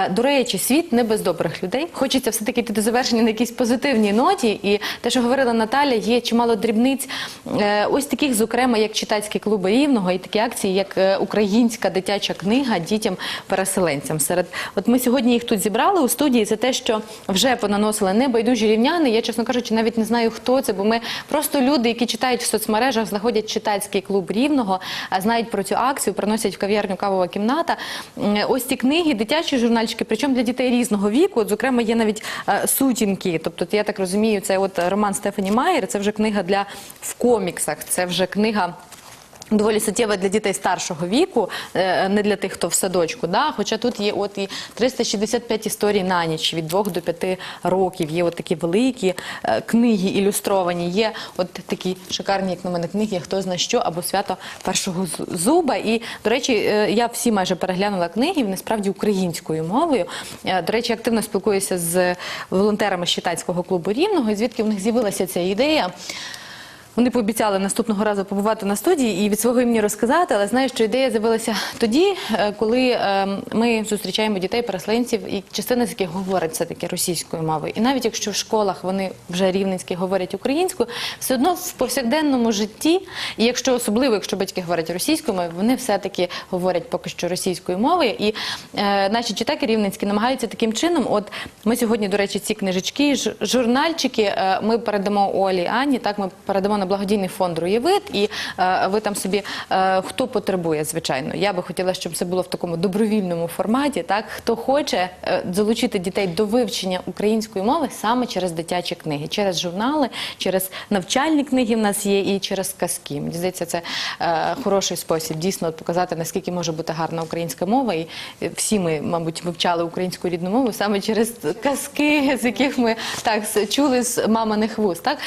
Е, До речі, світ не без добрих людей. Хочеться все таки йти до завершення на якійсь позитивній ноті. І те, що говорила Наталя, є чимало дрібниць. е, Ось таких, зокрема, як читацькі клуби рівного, і такі акції, як е, українська дитяча книга дітям-переселенцям. Серед от ми сьогодні їх тут зібрали у студії. Це те, що вже понаносили небайдужі рівняни. Я, чесно кажучи, навіть не знаю, хто це, бо ми просто люди, які читають в соцмережах, знаходять читацький клуб рівного, знають про цю акцію, приносять в кав'ярню кавова кімната. Ось ці книги, дитячі журнальчики, причому для дітей різного віку. От, зокрема, є навіть е, сутінки. Тобто, я так розумію, це от роман Стефані Майер. Це вже книга для в коміксах. Це вже книга. Доволі суттєва для дітей старшого віку, е, не для тих, хто в садочку. Хоча тут є от і 365 історій на ніч від 2 до 5 років. Є от такі великі е, книги ілюстровані. Є от такі шикарні, як на мене, книги Хто зна що або свято першого зуба. І, до речі, е, я всі майже переглянула книги, вони справді українською мовою. До речі, активно спілкуюся з волонтерами з читацького клубу рівного, звідки в них з'явилася ця ідея. Вони пообіцяли наступного разу побувати на студії і від свого імені розказати, але знаю, що ідея з'явилася тоді, е, коли е, ми зустрічаємо дітей-переселенців, і частина з яких говорить все-таки російською мовою. І навіть якщо в школах вони вже рівненські говорять українською, все одно в повсякденному житті, і якщо особливо, якщо батьки говорять російською мовою, вони все-таки говорять поки що російською мовою. І е, наші читаки рівненські намагаються таким чином. От ми сьогодні, до речі, ці книжечки, журнальчики е, ми передамо Олі Ані. Так, ми передамо на благодійний фонд Руєвид, і е, ви там собі е, хто потребує, звичайно. Я би хотіла, щоб це було в такому добровільному форматі. Так, хто хоче е, залучити дітей до вивчення української мови саме через дитячі книги, через журнали, через навчальні книги в нас є і через казки. Мені здається, це хороший спосіб дійсно показати наскільки може бути гарна українська мова. І всі ми, мабуть, вивчали українську рідну мову саме через казки, з яких ми так чули з маминих вуст. Так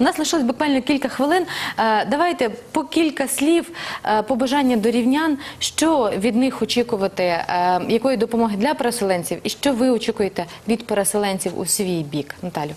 у нас лишилось буквально кілька хвилин. Е, Давайте по кілька слів е, побажання до рівнян, що від них очікувати, е, якої допомоги для переселенців, і що ви очікуєте від переселенців у свій бік, Наталю.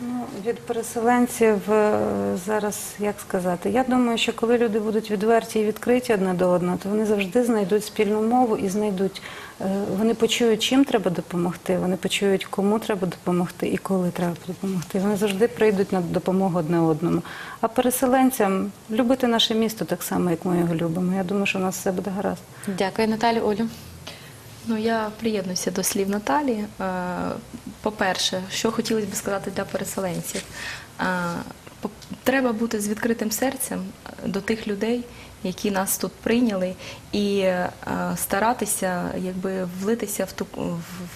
Ну, від переселенців е, зараз як сказати? Я думаю, що коли люди будуть відверті і відкриті одне до одного, то вони завжди знайдуть спільну мову і знайдуть. е, Вони почують, чим треба допомогти. Вони почують, кому треба допомогти і коли треба допомогти. Вони завжди прийдуть на допомогу одне одному. А переселенцям любити наше місто так само, як ми його любимо. Я думаю, що у нас все буде гаразд. Дякую, Наталю. Олю. Ну, я приєднуюся до слів Наталі. Е, По-перше, що хотілося б сказати для переселенців, Е, треба бути з відкритим серцем до тих людей, які нас тут прийняли, і е, старатися якби влитися в ту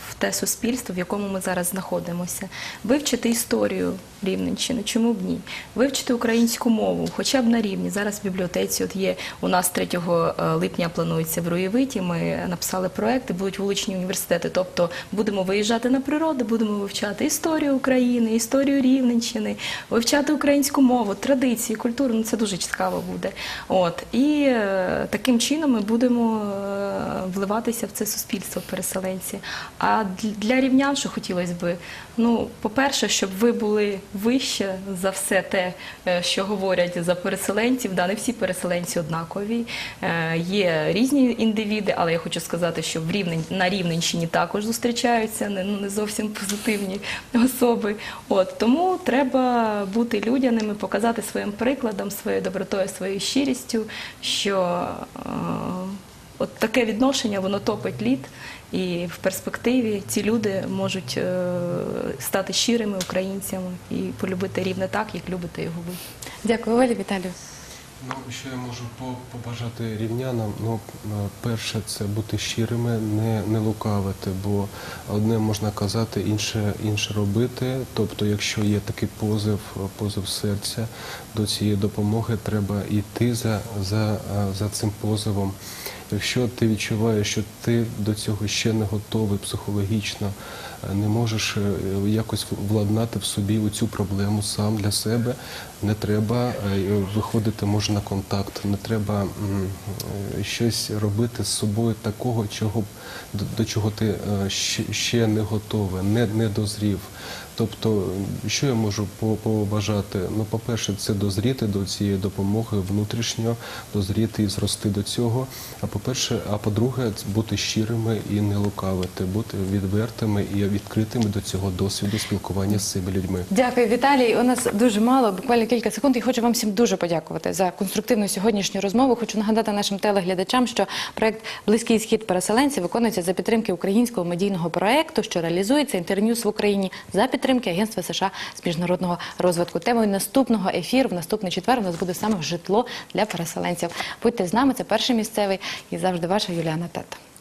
в те суспільство, в якому ми зараз знаходимося, вивчити історію Рівненщини, чому б ні, вивчити українську мову, хоча б на рівні. Зараз в бібліотеці от є у нас 3 липня планується в Руєвиті. Ми написали проекти, будуть вуличні університети. Тобто будемо виїжджати на природу, будемо вивчати історію України, історію Рівненщини, вивчати українську мову, традиції, культуру. Ну це дуже цікаво буде. От і е, таким чином ми будемо е, вливатися в це суспільство переселенці. А для рівнян, що хотілося би, ну по-перше, щоб ви були вище за все те, е, що говорять за переселенців. Да, не всі переселенці однакові. Є різні індивіди, але я хочу сказати, що в Рівнень на Рівненщині також зустрічаються не, ну, не зовсім позитивні особи. От тому треба бути людяними, показати своїм прикладом, своєю добротою, своєю щирістю, що е, от таке відношення воно топить лід, і в перспективі ці люди можуть е, стати щирими українцями і полюбити рівне так, як любите його ви. Дякую, Олі, Віталію. Ну, що я можу побажати рівнянам? Ну, е, перше, це бути щирими, не, не лукавити, бо одне можна казати, інше, інше робити. Тобто, якщо є такий позив, позив серця до цієї допомоги, треба йти за, за, е, за цим позовом. Якщо ти відчуваєш, що ти до цього ще не готовий психологічно, е, не можеш е, якось владнати в собі цю проблему сам для себе, не треба е, виходити може на контакт, не треба щось робити з собою такого, чого до, чого ти ще не готовий, не, не дозрів. Тобто, що я можу по- побажати? Ну, по-перше, це дозріти до цієї допомоги внутрішньо, дозріти і зрости до цього. А по-перше, а по-друге, бути щирими і не лукавити, бути відвертими і відкритими до цього досвіду спілкування з цими людьми. Дякую, Віталій. У нас дуже мало, буквально кілька секунд. І хочу вам всім дуже подякувати за конструктивну сьогоднішню розмову. Хочу нагадати нашим телеглядачам, що проект Близький схід переселенців виконується за підтримки українського медійного проекту, що реалізується інтерньюз в Україні за підтримки Агентства США з міжнародного розвитку. Темою наступного ефіру в наступний четвер у нас буде саме житло для переселенців. Будьте з нами. Це перший місцевий і завжди ваша Юліана Тета.